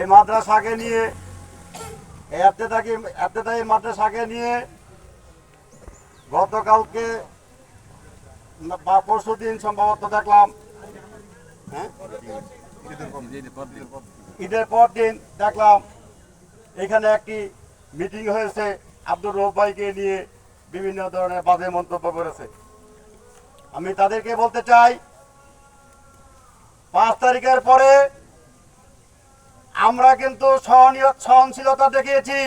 এই মাদ্রাসাকে নিয়ে আত্মেতা এই মাদ্রাসাকে নিয়ে গতকালকে বা পরশু দিন সম্ভবত দেখলাম হ্যাঁ? ঈদের পর দিন দেখলাম, এখানে একটি মিটিং হয়েছে, আব্দুর রৌফ ভাইকে নিয়ে বিভিন্ন ধরনের বাজে মন্তব্য করেছে। আমি তাদেরকে বলতে চাই, পাঁচ তারিখের পরে আমরা কিন্তু সহনীয়, সহনশীলতা দেখিয়েছি।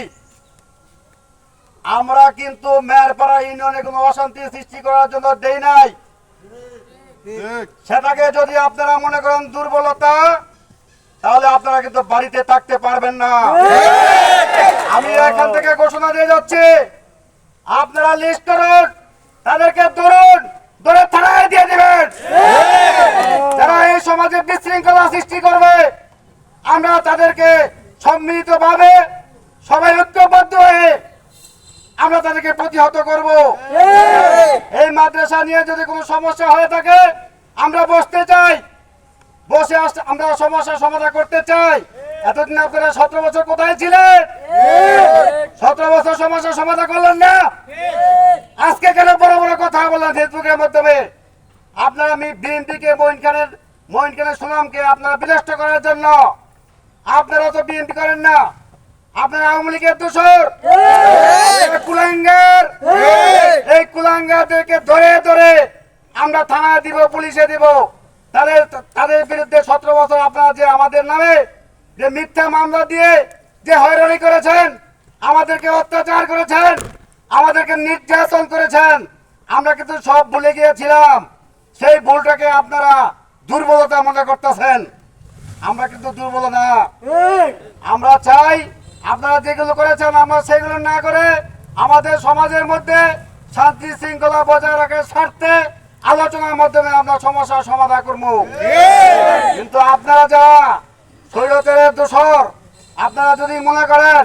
আমরা কিন্তু মেয়রপাড়া ইউনিয়নে কোনো অশান্তি সৃষ্টি করার জন্য দেই নাই। সেটাকে যদি আপনারা মনে করেন দুর্বলতা, তাহলে আপনারা কিন্তু বাড়িতে থাকতে পারবেন না। আমি এখান থেকে ঘোষণা দিয়ে যাচ্ছি, আপনারা লিস্ট করুন, তাদেরকে ধরুন, ধরে থানায় দিয়ে দিবেন। তারা এই সমাজে বিশৃঙ্খলা সৃষ্টি করবে আমরা তাদেরকে সম্মিলিত ভাবে সবাই ঐক্যবদ্ধ হয়ে আমরা তাদেরকে প্রতিহত করব। এই মাদ্রাসা নিয়ে যদি কোনো সমস্যা হয়ে থাকে আমরা বসতে চাই। বসে আমরা সমস্যার সমাধান করতে চাই। এতদিন আপনারা সতেরো বছর কোথায় ছিলেন? সতেরো বছর সমস্যার সমাধান করলেন না? আজকে কেন বড় বড় কথা বললেন ফেসবুকের মাধ্যমে? আপনারা আমি বিএনপিকে মহিন খানের মহিন খানের সুনামকে আপনারা বিনষ্ট করার জন্য আপনারা তো বিএনপি করেন না। আপনারা আওয়ামী লীগের দোষর। কুলাঙ্গার। এই! কুলাঙ্গারদেরকে ধরে ধরে আমরা থানায় দিব পুলিশে দিব। তাদের তাদের বিরুদ্ধে সতেরো বছর আপনারা যে আমাদের নামে যে মিথ্যা মামলা দিয়ে যে হয়রানি করেছেন আমাদেরকে অত্যাচার করেছেন আমাদেরকে নির্যাতন করেছেন আমরা কিন্তু সব ভুলে গিয়েছিলাম। সেই ভুলটাকে আপনারা দুর্বলতা মনে করতেছেন। আমরা কিন্তু দুর্বল না। আমরা চাই আপনারা যেগুলো করেছেন আমরা সেগুলো না করে আমাদের সমাজের মধ্যে শান্তি শৃঙ্খলা বজায় রাখার স্বার্থে আলোচনার মাধ্যমে আমরা সমস্যার সমাধান করব। কিন্তু আপনারা যারা শৈলচরের দোষর আপনারা যদি মনে করেন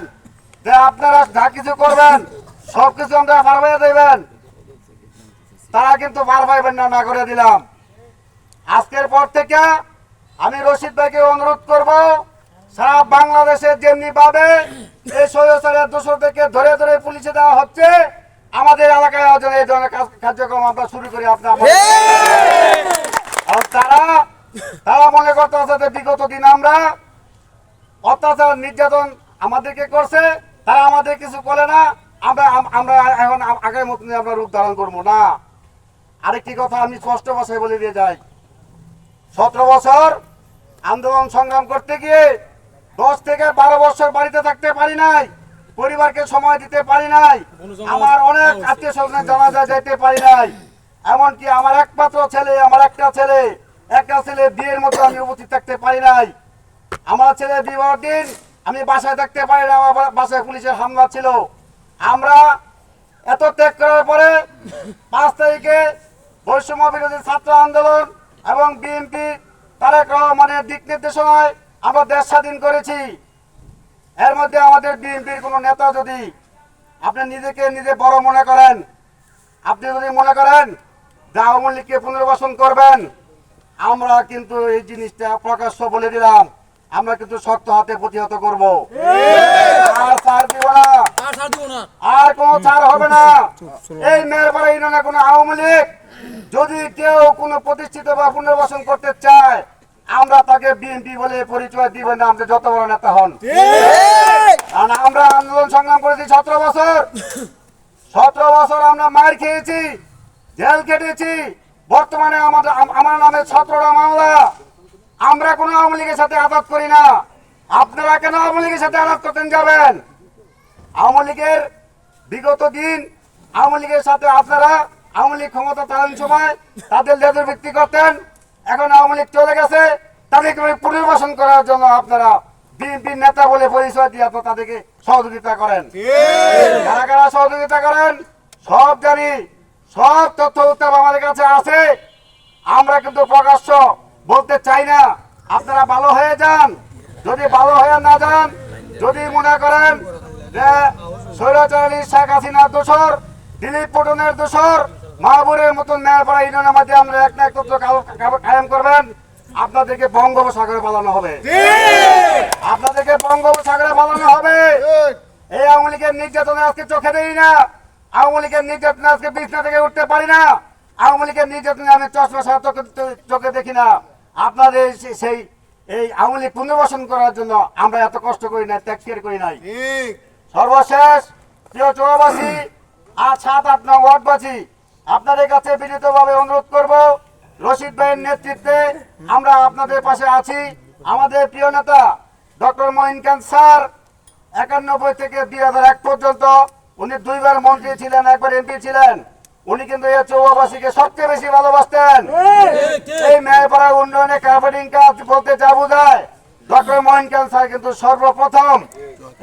যে আপনারা যা কিছু করবেন সব কিছু আমরা পার হয়ে দেবেন তারা কিন্তু পার পাইবেন না না করে দিলাম। আজকের পর থেকে আমি রশিদ ভাইকে অনুরোধ করব সারা বাংলাদেশে যেমনি ভাবে এই সৈয়সারের দোষরদেরকে ধরে ধরে পুলিশে দেওয়া হচ্ছে আমাদের এলাকায় এই ধরনের কার্যক্রম আমরা শুরু করি আপনার আর তারা তারা মনে করতেছে যে বিগত দিন আমরা অত্যাচার নির্যাতন আমাদেরকে করছে তারা আমাদের কিছু করে না আমরা আমরা এখন আগের মতন আমরা রূপ ধারণ করব না। আরেকটি কথা আমি স্পষ্ট ভাষায় বলে দিয়ে যাই। সতেরো বছর আন্দোলন সংগ্রাম করতে গিয়ে দশ থেকে বারো বছর বাড়িতে থাকতে পারি নাই পরিবারকে সময় দিতে পারি নাই আমার অনেক আত্মীয় স্বজনের জানাজা যেতে পারি নাই। এমনকি আমার একমাত্র ছেলে আমার একটা ছেলে একটা ছেলে বিয়ের মতো আমি উপস্থিত থাকতে পারি নাই। আমার ছেলে বিবাহ দিন আমি বাসায় থাকতে পারি না আমার বাসায় পুলিশের হামলা ছিল। আমরা এত ত্যাগ করার পরে পাঁচ তারিখে বৈষম্য বিরোধী ছাত্র আন্দোলন এবং বিএনপি তারেক রহমানের দিক নির্দেশনায় আমরা দেশ স্বাধীন করেছি। এর মধ্যে আমাদের বিএনপির কোনো নেতা যদি আপনি নিজেকে নিজে বড় মনে করেন আপনি যদি মনে করেন যে আওয়ামী লীগকে পুনর্বাসন করবেন আমরা কিন্তু এই জিনিসটা প্রকাশ্য বলে দিলাম। আমরা কিন্তু শক্ত হাতে প্রতিহত করব। আর ছাড় দিব না। আর কোন ছাড় হবে না। এই মেয়রপাড়া ইউনিয়নে কোনো আওয়ামী লীগ যদি কেউ কোনো প্রতিষ্ঠিত বা পুনর্বাসন করতে চায় আমরা তাকে বিএনপি বলে পরিচয় দিবেন না আপনি যত বড় নেতা হন। কারণ আমরা আন্দোলন সংগ্রাম করেছি সতেরো বছর। সতেরো বছর আমরা মার খেয়েছি জেল কেটেছি বর্তমানে আমাদের আমার নামে সতেরোটা মামলা। আমরা কোনো আওয়ামী লীগের সাথে আঘাত করি না। আপনারা কেন আওয়ামী লীগের সাথে আঘাত করতেন যাবেন? আওয়ামী লীগের বিগত দিন আওয়ামী লীগের সাথে আপনারা আওয়ামী লীগ ক্ষমতা চালানোর সময় তাদের লেজুর ভিত্তি করতেন এখন আওয়ামী লীগ চলে গেছে তাদেরকে পুনর্বাসন করার জন্য আপনারা বিএনপির নেতা বলে পরিচয় দিয়ে আপনারা তাদেরকে সহযোগিতা করেন। কারা কারা সহযোগিতা করেন? সব জানি সব তথ্য উত্তর আমাদের কাছে আছে। আমরা কিন্তু প্রকাশ্য বলতে চাই না আপনারা ভালো হয়ে যান যদি ভালো হয়ে না যান যদি মনে করেন যে স্বৈরাচারী শেখ হাসিনার দোষর দিলীপ পটনের দোষর মাহবুরের মতন ন্যায়পাড়া ইউনিয়নের মাধ্যমে আমরা এক না এক তথ্য কায়েম করবেন। আপনাদেরকে বঙ্গোপসাগরে পালানো হবে। আপনাদেরকে বঙ্গোপসাগরে বানানো হবে। এই আওয়ামী লীগের নির্যাতনে আজকে চোখে দেই না। আওয়ামী লীগের নির্যাতনে আজকে বিছনা থেকে উঠতে পারি না। আওয়ামী লীগের নির্যাতনে আমি চশমা ছাড়া চোখে দেখি না। আপনাদের সেই এই আওয়ামী লীগ পুনর্বাসন করার জন্য আমরা এত কষ্ট করি না ত্যাগ করি নাই। সর্বশেষ প্রিয় চৌবাসী আর সাত আট নং ওয়ার্ডবাসী আপনাদের কাছে বিনীতভাবে অনুরোধ করব, রশিদ ভাইয়ের নেতৃত্বে আমরা আপনাদের পাশে আছি। আমাদের প্রিয় নেতা, ডক্টর মহিন খান স্যার, একানব্বই থেকে দুই হাজার এক পর্যন্ত উনি দুইবার মন্ত্রী ছিলেন, একবার এমপি ছিলেন। উনি কিন্তু এই চৌবাসীকে সবচেয়ে বেশি ভালোবাসতেন। এই মেয়েপাড়া উন্নয়নে কার্পেটিং কাজ বলতে যা বোঝায়, ডক্টর মহিন খান স্যার কিন্তু সর্বপ্রথম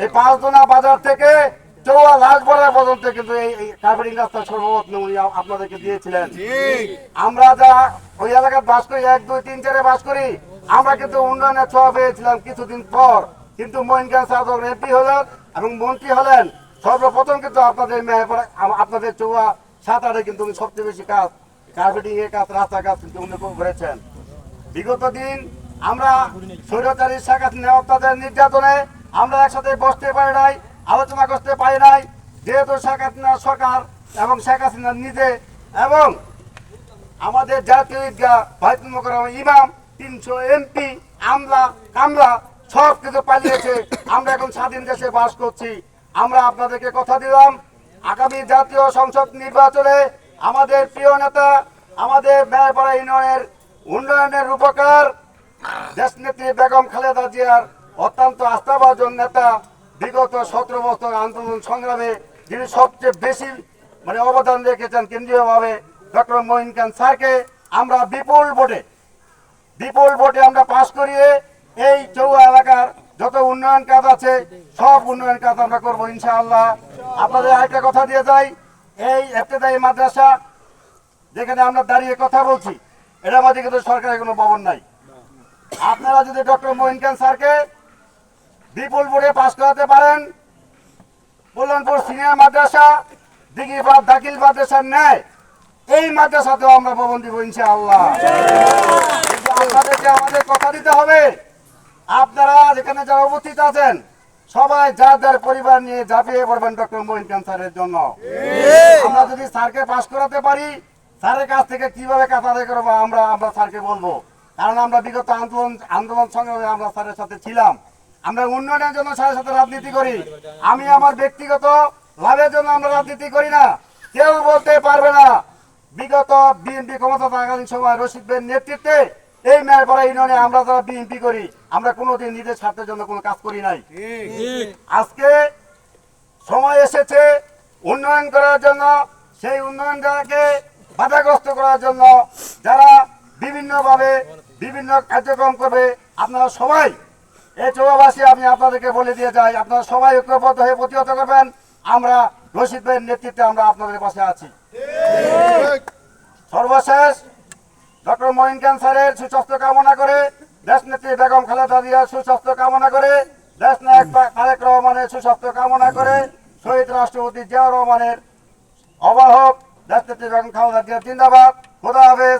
এই পাঁচদোনা বাজার থেকে লাশবড়া পর্যন্ত কিন্তু এই কার্পেটিং রাস্তা সর্বপ্রথম উনি আপনাদেরকে দিয়েছিলেন। আমরা যা ওই বাস করি এক দুই তিন চারে বাস করি আমরা কিন্তু উন্নয়নের ছোঁয়া পেয়েছিলাম কিছুদিন পর। কিন্তু এমপি হলেন এবং মন্ত্রী হলেন। সর্বপ্রথম কিন্তু আপনাদের মেহেরপাড়া আম- আপনাদের চৌয়া সাঁতারে কিন্তু উনি সবচেয়ে বেশি কাজ কার্পেটিং এর কাজ রাস্তা কাজ কিন্তু উনি করেছেন। বিগত দিন আমরা স্বৈরাচারী শেখ হাসিনা অত্যাচার নির্যাতনে আমরা একসাথে বসতে পারি নাই। আলোচনা করতে পারি নাই, যেহেতু শেখ হাসিনা সরকার এবং শেখ হাসিনা নিজে এবং আমাদের জাতীয় বাইতুল মোকাররম ইমাম, তিনশো এমপি আমলা, কামলা, সব কিছু পালিয়েছে। আমরা এখন স্বাধীন দেশে বাস করছি। আমরা আপনাদেরকে কথা দিলাম, আগামী জাতীয় সংসদ নির্বাচনে আমাদের প্রিয় নেতা, আমাদের মেয়রপাড়া ইউনিয়নের উন্নয়নের রূপকার দেশনেত্রী বেগম খালেদা জিয়ার অত্যন্ত আস্থাভাজন নেতা বিগত সতেরো বছর আন্দোলন সংগ্রামে যিনি সবচেয়ে বেশি মানে অবদান রেখেছেন কেন্দ্রীয়ভাবে ডক্টর মহিন খান স্যারকে, আমরা বিপুল ভোটে বিপুল ভোটে আমরা পাশ করিয়ে এই চৌয়া এলাকার যত উন্নয়ন কাজ আছে, সব উন্নয়ন কাজ আমরা করব ইনশাআল্লাহ। আপনাদের আরেকটা কথা দিয়ে যাই, এই এফতেদায়ী মাদ্রাসা, যেখানে আমরা দাঁড়িয়ে কথা বলছি এটার মধ্যে কিন্তু সরকারের কোনো ভবন নাই। আপনারা যদি ডক্টর মহিন খান স্যারকে বিপুল ভোটে পাশ করাতে পারেন। কল্যাণপুর সিনিয়র মাদ্রাসা দিঘি দিঘিপাড় দাখিল মাদ্রাসার ন্যায়। এই মাদ্রাসাতেও আমরা ভবন দিব ইনশাআল্লাহ। আপনাদেরকে আমাদের কথা দিতে হবে। আপনারা যেখানে যারা উপস্থিত আছেন, সবাই যার যার পরিবার নিয়ে ঝাঁপিয়ে পড়বেন ডক্টর মহিন খান স্যারের জন্য। আমরা যদি স্যারকে পাশ করাতে পারি, স্যারের কাছ থেকে কীভাবে কাজ আদায় করব আমরা আমরা স্যারকে বলব। কারণ আমরা বিগত আন্দোলন আন্দোলন সংগ্রামে আমরা স্যারের সাথে ছিলাম। আমরা উন্নয়নের জন্য স্যারের সাথে রাজনীতি করি। আমি আমার ব্যক্তিগত লাভের জন্য আমরা রাজনীতি করি না। কেউ বলতে পারবে না। বিগত বিএনপি ক্ষমতা থাকালীন সময় রশিদ নেতৃত্বে এই মেয়রপাড়া ইউনিয়নে আমরা যারা বিএনপি করি, আমরা কোনোদিন নিজের স্বার্থের জন্য কোনো কাজ করি নাই। আজকে সময় এসেছে উন্নয়ন করার জন্য। সেই উন্নয়নটাকে বাধাগ্রস্ত করার জন্য যারা বিভিন্নভাবে বিভিন্ন কার্যক্রম করবে, আপনারা সবাই এই চৌবাসী আমি আপনাদেরকে বলে দিয়ে যাই, আপনারা সবাই ঐক্যবদ্ধ হয়ে প্রতিহত করবেন। আমরা রশিদ ভাইয়ের নেতৃত্বে আমরা আপনাদের পাশে আছি। সর্বশেষ, ডক্টর মহিন খান স্যারের সুস্বাস্থ্য কামনা করে দেশ নেত্রী বেগম খালেদা জিয়ার সুস্বাস্থ্য কামনা করে দেশ নায়ক তারেক রহমানের সুস্বাস্থ্য কামনা করে শহীদ রাষ্ট্রপতি জিয়াউর রহমানের অবাহক দেশ নেত্রী বেগম খালেদা জিয়া জিন্দাবাদ। খোদা হাফেজ।